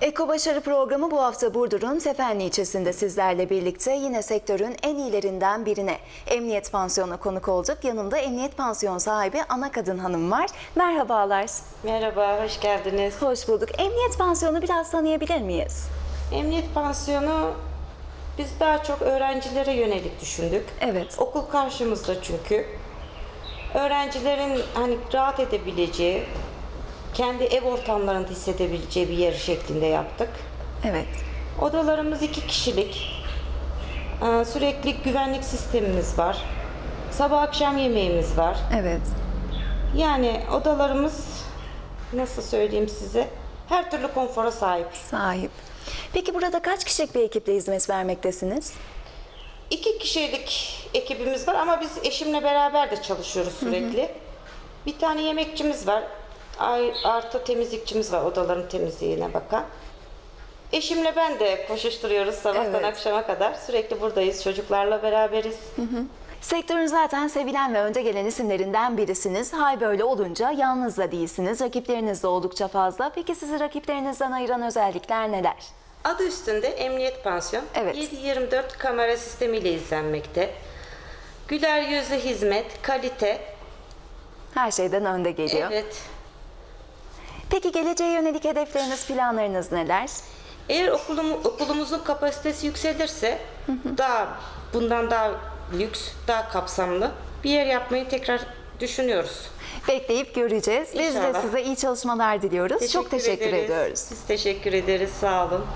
Eko Başarı Programı bu hafta Burdur'un Tefenli ilçesinde sizlerle birlikte yine sektörün en iyilerinden birine Emniyet Pansiyonu'na konuk olduk. Yanımda Emniyet Pansiyon sahibi Ana Kadın Hanım var. Merhabalar. Merhaba, hoş geldiniz. Hoş bulduk. Emniyet Pansiyonu biraz tanıyabilir miyiz? Emniyet Pansiyonu biz daha çok öğrencilere yönelik düşündük. Evet. Okul karşımızda çünkü. Öğrencilerin hani rahat edebileceği, kendi ev ortamlarında hissedebileceği bir yer şeklinde yaptık. Evet. Odalarımız iki kişilik. Ee, Sürekli güvenlik sistemimiz var. Sabah akşam yemeğimiz var. Evet. Yani odalarımız nasıl söyleyeyim size her türlü konfora sahip. Sahip. Peki burada kaç kişilik bir ekiple hizmet vermektesiniz? İki kişilik ekibimiz var ama biz eşimle beraber de çalışıyoruz sürekli. Bir tane yemekçimiz var. Ay- Artı temizlikçimiz var odaların temizliğine bakan. Eşimle ben de koşuşturuyoruz sabahtan Evet. akşama kadar. Sürekli buradayız. Çocuklarla beraberiz. Sektörün zaten sevilen ve önde gelen isimlerinden birisiniz. Hal böyle olunca yalnız da değilsiniz. Rakipleriniz de oldukça fazla. Peki sizi rakiplerinizden ayıran özellikler neler? Adı üstünde Emniyet Pansiyon. Evet. 7-24 kamera sistemiyle izlenmekte. Güler yüzlü hizmet, kalite. Her şeyden önde geliyor. Evet. Peki geleceğe yönelik hedefleriniz, planlarınız neler? Eğer okulum, okulumuzun kapasitesi yükselirse daha bundan daha lüks, daha kapsamlı bir yer yapmayı tekrar düşünüyoruz. Bekleyip göreceğiz. Biz de İnşallah. size iyi çalışmalar diliyoruz. Çok teşekkür ederiz. ediyoruz. Biz teşekkür ederiz. Sağ olun.